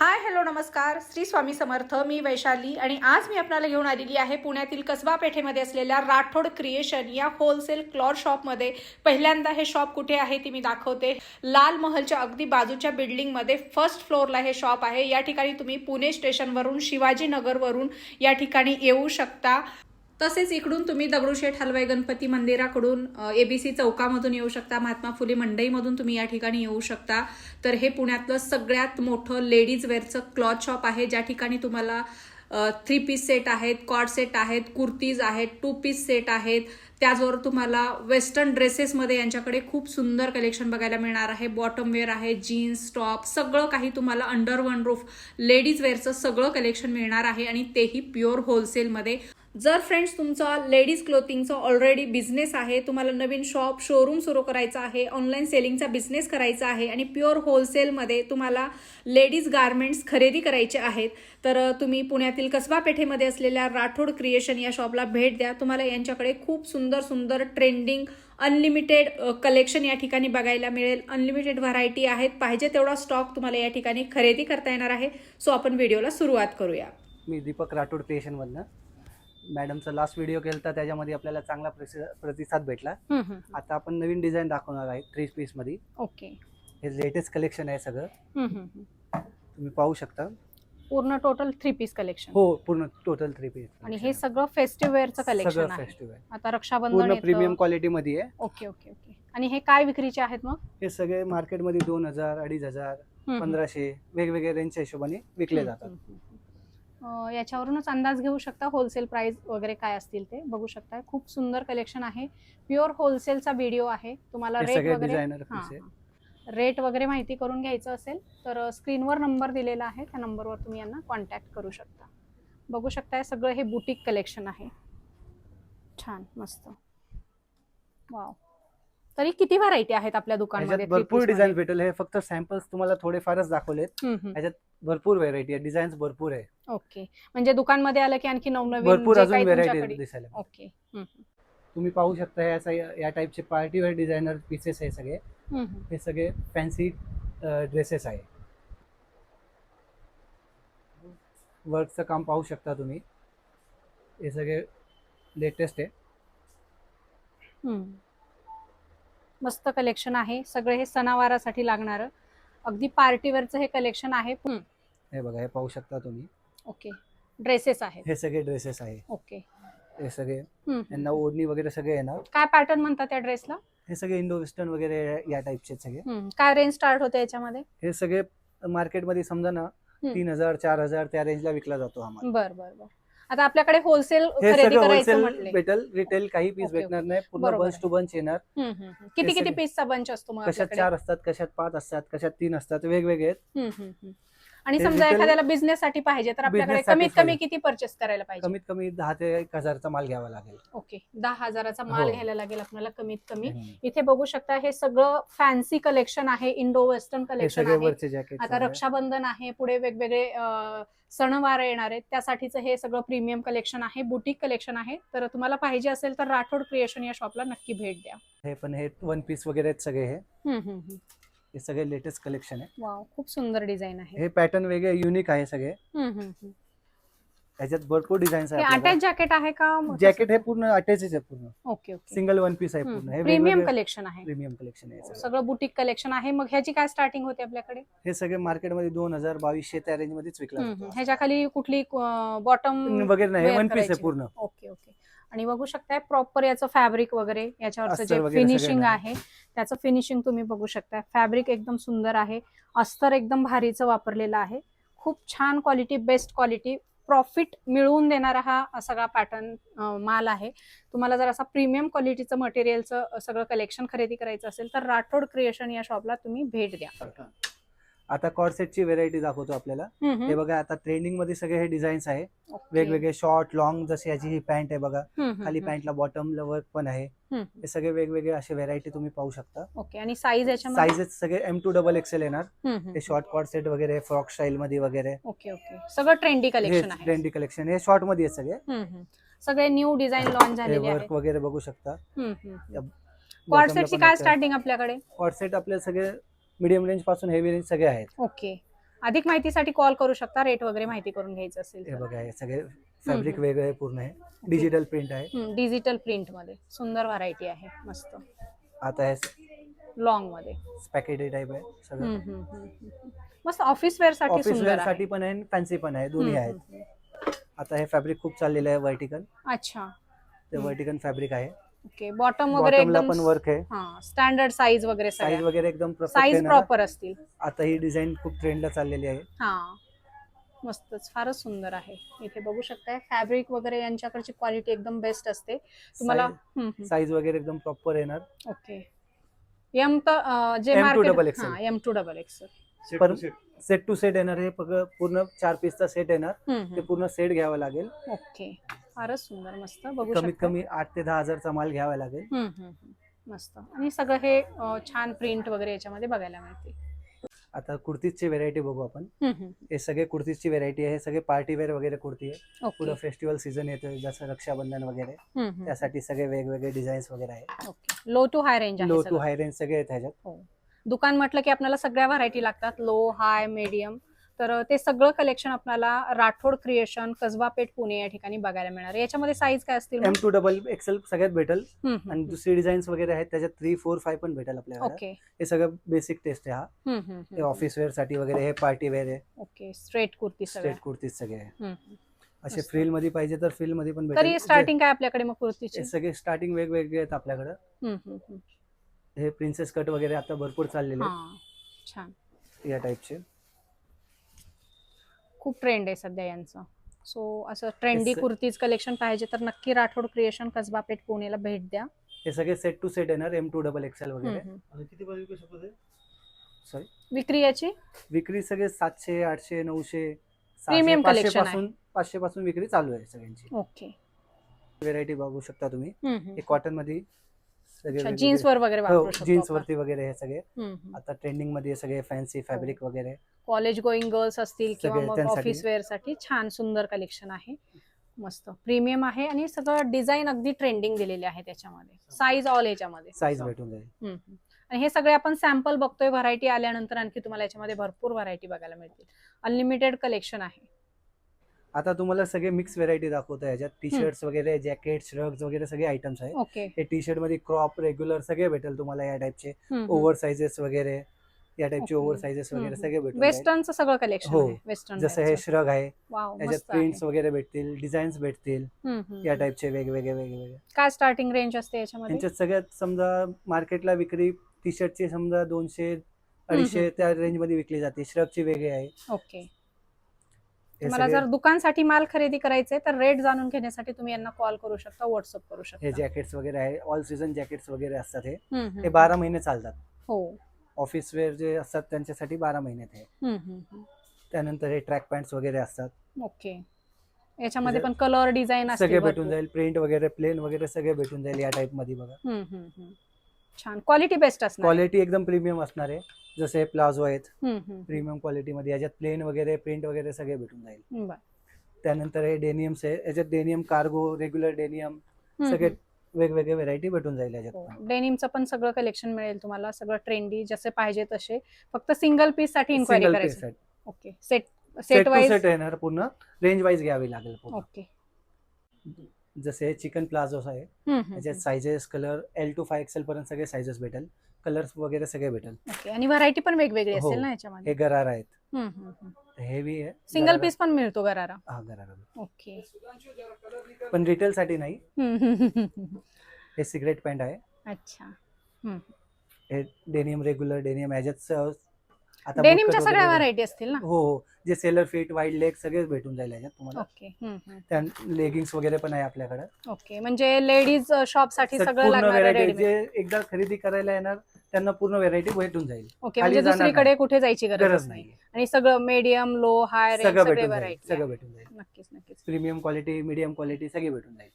Hi hello नमस्कार. श्री स्वामी समर्थ मी वैशाली आणि आज मी आपल्याला घेऊन आलेली आहे पुण्यातील कसबा पेठेमध्ये असलेल्या राठोड क्रिएशन या होलसेल क्लॉथ शॉपमध्ये पहिल्यांदा हे शॉप कुठे आहे ती मी दाखवते. लाल महलच्या अगदी बाजूच्या बिल्डिंगमध्ये फर्स्ट फ्लोअरला हे शॉप आहे. या ठिकाणी तुम्ही पुणे स्टेशनवरून शिवाजीनगरवरून या ठिकाणी येऊ शकता. तसेच इकडून तुम्ही दगडूशेठ हलवाई गणपती मंदिराकडून एबीसी चौकामधून येऊ शकता महात्मा फुले मंडईमधून तुम्ही या ठिकाणी येऊ शकता. तर हे पुण्यातलं सगळ्यात मोठं लेडीज वेअरचं क्लॉथ शॉप आहे. ज्या ठिकाणी तुम्हाला थ्री पीस सेट आहेत कॉट सेट आहेत कुर्तीज आहेत टू पीस सेट आहेत. त्याचबरोबर तुम्हाला वेस्टर्न ड्रेसेसमध्ये यांच्याकडे खूप सुंदर कलेक्शन बघायला मिळणार आहे. बॉटमवेअर आहे जीन्स टॉप सगळं काही तुम्हाला अंडर वन रूफ लेडीज वेअरचं सगळं कलेक्शन मिळणार आहे आणि तेही प्युअर होलसेलमध्ये जर फ्रेंड्स तुमचा लेडीज क्लोथिंगचा ऑलरेडी बिझनेस आहे तुम्हाला नवीन शॉप शोरूम सुरू करायचा आहे ऑनलाईन सेलिंगचा बिझनेस करायचा आहे आणि प्युअर होलसेलमध्ये तुम्हाला लेडीज गारमेंट्स खरेदी करायचे आहेत तर तुम्ही पुण्यातील कसबा पेठेमध्ये असलेल्या राठोड क्रिएशन या शॉपला भेट द्या. तुम्हाला यांच्याकडे खूप सुंदर सुंदर ट्रेंडिंग अनलिमिटेड कलेक्शन या ठिकाणी बघायला मिळेल. अनलिमिटेड व्हरायटी आहेत. पाहिजे तेवढा स्टॉक तुम्हाला या ठिकाणी खरेदी करता येणार आहे. सो आपण व्हिडिओला सुरुवात करूया. मी दीपक राठोड क्रिएशनमधनं मॅडमचा लास्ट व्हिडिओ केला होता त्याच्यामध्ये आपल्याला चांगला प्रसि- प्रतिसाद भेटला. आता आपण नवीन डिझाईन दाखवणार आहे थ्री पीसमध्ये ओके. हे लेटेस्ट कलेक्शन आहे सगळं. तुम्ही पाहू शकता. पूर्ण टोटल थ्री पीस कलेक्शन हो पूर्ण टोटल थ्री पीस आणि हे सगळं फेस्टिव्ह वेअरचं कलेक्शन सगळं आहे. फेस्टिव्ह आहे आता रक्षाबंधन पूर्ण येतं. प्रीमियम क्वालिटीमध्ये आहे. Okay okay okay. आणि हे काय विक्रीचे आहेत मग? हे सगळे मार्केटमध्ये दोन हजार अडीच हजार पंधराशे वेगवेगळ्या रेंजच्या हिशोबाने विकले जातात. हम्म, हम्म, याच्यावरूनच अंदाज घेऊ शकता होलसेल प्राइस वगैरे काय असतील ते. बघू शकता. खूप सुंदर कलेक्शन आहे. प्युअर होलसेलचा व्हिडिओ आहे. तुम्हाला रेट वगैरे रेट वगैरे माहिती करून घ्यायचं असेल तर स्क्रीनवर नंबर दिलेला आहे. त्या नंबरवर तुम्ही यांना कॉन्टॅक्ट करू शकता. बघू शकता सगळं हे बुटीक कलेक्शन आहे. छान मस्त. वाव तरी किती व्हरायटी आहेत आपल्या दुकानमध्ये ह्याच्यात भरपूर डिझाईन भेटेल. हे फक्त सॅम्पल्स तुम्हाला थोडेफारच दाखवलेत. ह्याच्यात भरपूर व्हेरायटी आहे. डिझाईन्स भरपूर आहे. ओके म्हणजे दुकानमध्ये आलं की आणखी नवनवीन भरपूर जे अजून काही व्हेरायटी तुमच्याकडे? दिसायला ओके हम्म, तुम्ही पाहू शकता हे असं या टाईपचे पार्टीवेअर डिझायनर पीसेस आहे सगळे. हम्म, हम्म. हे सगळे फॅन्सी ड्रेसेस आहे. वर्कचं काम पाहू शकता तुम्ही. हे सगळे लेटेस्ट आहे. हम्म. मस्त कलेक्शन आहे. सगळे हे सणावारासाठी लागणारं. अगदी पार्टीवेअरचं हे कलेक्शन आहे. हे बघा हे पाहू शकता तुम्ही. ओके ड्रेसेस आहेत. हे सगळे ड्रेसेस आहे. ओके हे सगळे हम्म. यांना ओढणी वगैरे सगळे येणार काय पॅटर्न म्हणतात त्या ड्रेसला हे सगळे इंडो वेस्टर्न वगैरे या टाईपचे सगळे. काय रेंज स्टार्ट होते याच्यामध्ये? हे सगळे मार्केटमध्ये समजा ना तीन हजार चार हजार त्या रेंजला विकला जातो आम्हाला बर बर बर. आता आपल्याकडे होलसेल हे खरेदी सगळं करायचं होलसेल म्हटले. भेटेल रिटेल काही पीस ओके, भेटणार नाही. पूर्ण बरोबर. बंच टू बंच येणार. हम्म, हम्म, हम्म. किती किती सगळे- पीसचा बंच असतो मग कशात आपल्याकडे? चार असतात कशात पाच असतात कशात तीन असतात वेगवेगळे आहेत. हम्म, हम्म, हम्म. आणि समजा retail- एखाद्याला बिझनेस साठी पाहिजे तर आपल्याकडे Business साठी कमीत कमी. किती परचेस करायला पाहिजे? कमीत कमी दहा ते एक हजारचा माल घ्यावा लागेल. ओके दहा हजाराचा माल हो. घ्यायला लागेल आपल्याला कमीत कमी हम्म. इथे बघू शकता हे सगळं फॅन्सी कलेक्शन आहे इंडो वेस्टर्न हे कलेक्शन सगळे आहे. वरचे जॅकेट आता रक्षाबंधन आहे पुढे वेगवेगळे अं, सणवार येणार आहेत. त्यासाठीचं हे सगळं प्रीमियम कलेक्शन आहे बुटीक कलेक्शन आहे. तर तुम्हाला पाहिजे असेल तर राठोड क्रिएशन या शॉपला नक्की भेट द्या. हे पण हे वन पीस वगैरे आहेत सगळे हे. हम्म, हम्म, हम्म. हे सगळे लेटेस्ट कलेक्शन आहे वाव खूप सुंदर डिझाईन आहे. हे पॅटर्न वेगळे युनिक आहे सगळे. हम्म, हम्म, हम्म. ह्याच्यात भरपूर डिझाईन्स हे आहे अटॅच जॅकेट आहे का जॅकेट हे पूर्ण अटॅच आहे पूर्ण. Okay okay. Single one piece आहे पूर्ण. हे प्रीमियम कलेक्शन आहे. प्रीमियम कलेक्शन आहे सगळं. सगळं बुटीक कलेक्शन आहे. मग ह्याची काय स्टार्टिंग होते आपल्याकडे? हे सगळे मार्केटमध्ये दोन हजार बावीसशे त्या रेंज मध्येच विकला हम्म, हम्म. जातो. ह्याच्या खाली कुठली बॉटम वगैरे नाही wear वन पीस आहे करायची. पूर्ण. Okay okay. आणि बघू शकताय प्रॉपर याचं फॅब्रिक वगैरे याच्यावरचं जे फिनिशिंग आहे त्याचं फिनिशिंग तुम्ही बघू शकता फॅब्रिक एकदम सुंदर आहे. अस्तर एकदम भारीचं वापरलेलं आहे. खूप छान क्वालिटी बेस्ट क्वालिटी प्रॉफिट मिळवून देणारा हा सगळा पॅटर्न माल आहे. तुम्हाला जर असा प्रीमियम क्वालिटीचं मटेरियलचं सगळं कलेक्शन खरेदी करायचं असेल तर राठोड क्रिएशन या शॉपला तुम्ही भेट द्या. आता कॉर्सेटची व्हेरायटी दाखवतो आपल्याला. हे बघा आता ट्रेंडिंगमध्ये सगळे हे डिझाईन्स आहे. वेगवेगळे शॉर्ट लॉंग जसे याची ही पॅन्ट आहे बघा. खाली. पॅन्टला बॉटम वर्क पण आहे. हे सगळे वेगवेगळे असे व्हेरायटी तुम्ही पाहू शकता. ओके आणि साईज साईजेस सगळे एम टू डबल एक्सेल येणार. हे शॉर्ट कॉर्ड सेट वगैरे फ्रॉक स्टाईल मध्ये वगैरे. ओके ओके सगळं ट्रेंडी कलेक्शन आहे. ट्रेंडी कलेक्शन हे शॉर्टमध्ये सगळे. सगळे न्यू डिझाईन लॉन्च आहेत. वर्क वगैरे बघू शकता. कॉर्ड सेटची काय स्टार्टिंग आपल्याकडे? कॉर्ड सेट आपले सगळे मिडियम रेंजपासून हेवी रेंज सगळे आहेत. ओके. अधिक माहितीसाठी कॉल करू शकता रेट वगैरे माहिती करून घ्यायचं असेल हे तर. बघा हे सगळे फॅब्रिक. वेगळं आहे पूर्ण आहे. डिजिटल प्रिंट आहे. हम्म, डिजिटल प्रिंटमध्ये. सुंदर व्हरायटी आहे. मस्त. आता हे लॉंगमध्ये. पॅकेट टाईप आहे सगळं. हम्म, हम्म, हम्म, हम्म. मस्त ऑफिस वेअरसाठी ऑफिस सुंदर वेअर आहे. साठी पण आहे फॅन्सी पण आहे. दोन्ही हम्म, आहेत. हम्म, हम्म. आता हे फॅब्रिक खूप चाललेलं आहे व्हर्टिकल अच्छा. ते हम्म. व्हर्टिकल फॅब्रिक आहे. ओके बॉटम वगैरे बॉटमला एकदम पण वर्क आहे. हा स्टँडर्ड साईज वगैरे साईज वगैरे एकदम साईज. प्रॉपर असतील. आता ही डिझाईन खूप ट्रेंडला चाललेली आहे. हा मस्तच फारच सुंदर आहे. इथे बघू शकताय फॅब्रिक वगैरे यांच्याकडची क्वालिटी एकदम बेस्ट असते. तुम्हाला हम्म, हम्म. साईज वगैरे एकदम प्रॉपर येणार. ओके. एम तर अं, जे M to double market XL. हा M to double X per set to set येणार हे फक्त पूर्ण चार पीसचा सेट येणार. ते पूर्ण सेट घ्यावा लागेल. ओके. फारच सुंदर मस्त. बघू कमीत शकता. कमी आठ ते दहा हजारचा माल घ्यावा लागेल. हम्म, हम्म, हम्म. मस्त. आणि सगळं हे अं, छान प्रिंट वगैरे याच्यामध्ये बघायला मिळते. आता कुर्तीजची व्हेरायटी बघू आपण. हम्म, हम्म. हे सगळे कुर्तीजची व्हेरायटी आहे. हे सगळे पार्टी वेअर वगैरे कुर्ती आहे. ओके. पुढं फेस्टिवल सीझन येतं जसं रक्षाबंधन वगैरे. हम्म, हम्म. त्यासाठी सगळे वेगवेगळे डिझाईन्स वगैरे आहे okay. Low to high range low आहे टू सगळं. हाय रेंज सगळे आहेत ह्याच्यात. दुकान म्हटलं की आपल्याला सगळ्या व्हरायटी लागतात. लो हाय मीडियम तर ते सगळं कलेक्शन आपल्याला राठोड क्रिएशन कसबा पेठ पुणे या ठिकाणी बघायला मिळणार. आहे. याच्यामध्ये साईज काय असतील एम टू डबल एक्सेल सगळ्यात भेटेल. आणि. दुसरी डिझाईन्स वगैरे आहेत त्याच्यात थ्री फोर फाय पण भेटेल आपल्याला. ओके हे सगळं बेसिक टेस्ट आहे हा. हे. ऑफिस वेअरसाठी वगैरे हे पार्टी वेअर आहे. Okay straight kurti straight kurtis सगळे. असे. फ्रिलमध्ये पाहिजे तर फ्रिलमध्ये पण तरी स्टार्टिंग काय आपल्याकडे मग कुर्तीची? सगळे स्टार्टिंग वेगवेगळे आहेत आपल्याकडे. हे प्रिन्सेस कट वगैरे आता भरपूर चाललेले छान. या टाईपचे खूप ट्रेंड आहे सध्या यांचं. सो असं ट्रेंडी कुर्तीज कलेक्शन पाहिजे तर नक्की राठोड क्रिएशन कसबा पेठ पुणेला भेट द्या. हे सगळे सेट टू सेट येणार एम टू डबल एक्सेल हम्म, वगैरे. किती सॉरी विक्री याची? विक्री सगळे सातशे आठशे नऊशे Premium collection आहे. पासून पाचशे पासून विक्री चालू आहे सगळ्यांची. ओके व्हेरायटी बघू शकता तुम्ही. हे कॉटनमध्ये सगळे जीन्स वर वगैरे जीन्स आपण. वरती वगैरे हे सगळे. आता ट्रेंडिंगमध्ये सगळे फॅन्सी फॅब्रिक वगैरे. कॉलेज गोईंग गर्ल्स असतील किंवा. ऑफिस वेअरसाठी छान सुंदर कलेक्शन आहे. मस्त. प्रीमियम आहे आणि सगळं डिझाईन अगदी ट्रेंडिंग दिलेले आहे त्याच्यामध्ये. साईज ऑल याच्यामध्ये. साईज भेटून जाईल. आणि हे सगळे आपण सॅम्पल बघतोय व्हरायटी आल्यानंतर आणखी तुम्हाला याच्यामध्ये भरपूर व्हरायटी बघायला मिळतील. अनलिमिटेड कलेक्शन आहे. आता तुम्हाला सगळे मिक्स व्हेरायटी दाखवतो याच्यात टी शर्ट्स वगैरे जॅकेट श्रग्स वगैरे सगळे आयटम्स आहे ओके हे टी शर्टमध्ये क्रॉप रेग्युलर सगळे भेटेल तुम्हाला या हम्म. ओव्हर साइजेस वगैरे या Okay. ओव्हर साइजेस वगैरे. सगळे भेटून जाईल. वेस्टर्नचं सगळं कलेक्शन हो. वेस्टर्न जसं हे श्रग आहे वाव याच्यात मस्त आहे. प्रिंट्स वगैरे भेटतील डिझाईन्स भेटतील या. टाईपचे वेगवेगळे वेगवेगळे काय स्टार्टिंग रेंज असते याच्यामध्ये यांच्यात सगळ्यात समजा मार्केटला विक्री टी शर्टची समजा दोनशे अडीचशे. त्या रेंजमध्ये विकली जाते श्रगची वेगळी आहे ओके मला सगळे- जर दुकानसाठी माल खरेदी करायचे तर रेट जाणून घेण्यासाठी तुम्ही यांना कॉल करू शकता व्हॉट्सअप करू शकता. हे जॅकेट्स वगैरे आहे ऑल सीझन जॅकेट्स वगैरे असतात हे. हे बारा महिने चालतात. हो. ऑफिस वेअर जे असतात त्यांच्यासाठी बारा महिने ते. त्यानंतर हे ट्रॅक पॅन्ट्स वगैरे असतात. ओके. याच्यामध्ये पण कलर डिझाईन सगळे भेटून जाईल प्रिंट वगैरे प्लेन वगैरे सगळे भेटून जाईल या टाईपमध्ये बघा. छान. क्वालिटी बेस्ट असणार. क्वालिटी एकदम प्रीमियम असणार आहे जसे हे प्लाझो आहेत प्रीमियम क्वालिटी मध्ये याच्यात प्लेन वगैरे प्रिंट वगैरे सगळे भेटून जाईल. त्यानंतर हे डेनियम्स आहे याच्यात डेनियम कार्गो रेग्युलर डेनियम सगळे. वेगवेगळे व्हेरायटी भेटून जाईल हो. याच्यात डेनिमचं पण सगळं कलेक्शन मिळेल तुम्हाला सगळं ट्रेंडी जसे पाहिजे तसे. फक्त सिंगल पीससाठी इन्क्वायरी करायची. Okay set set wise set येणार पूर्ण रेंज वाईज घ्यावी लागेल ओके जसे चिकन प्लाझोस आहे त्याच्यात. Sizes colour L to five XL पर्यंत सगळे सायझेस भेटेल. कलर्स वगैरे सगळे भेटेल. ओके आणि व्हरायटी पण वेगवेगळी हो. असेल ना हे याच्यामध्ये गरार आहेत. हम्म, हम्म, हम्म. हेवी आहे सिंगल गरारा- पीस पण मिळतो गरारा? हा गरारा ओके. पण रिटेल साठी नाही. हम्म, हम्म, हम्म, हम्म. हे सिगरेट पॅन्ट आहे. अच्छा. हे डेनियम रेग्युलर डेनियम ह्याच्यात स- आता डेनिमच्या सगळ्या व्हरायटी असतील ना? हो हो. जे सेलर फिट वाईड लेग सगळेच भेटून जाईल तुम्हाला. ओके. त्या लेगिंग्स वगैरे पण आहे आपल्याकडे. ओके. म्हणजे लेडीज शॉपसाठी सगळं व्हेरायटी जे एकदा खरेदी करायला येणार त्यांना पूर्ण व्हेरायटी भेटून जाईल. ओके. म्हणजे दुसरीकडे. कुठे जायची गरज नाही. आणि सगळं मीडियम लो हाय सगळं भेटून जाईल. सगळं भेटून जाईल. नक्कीच नक्कीच. प्रीमियम क्वालिटी मीडियम क्वालिटी सगळी भेटून जाईल.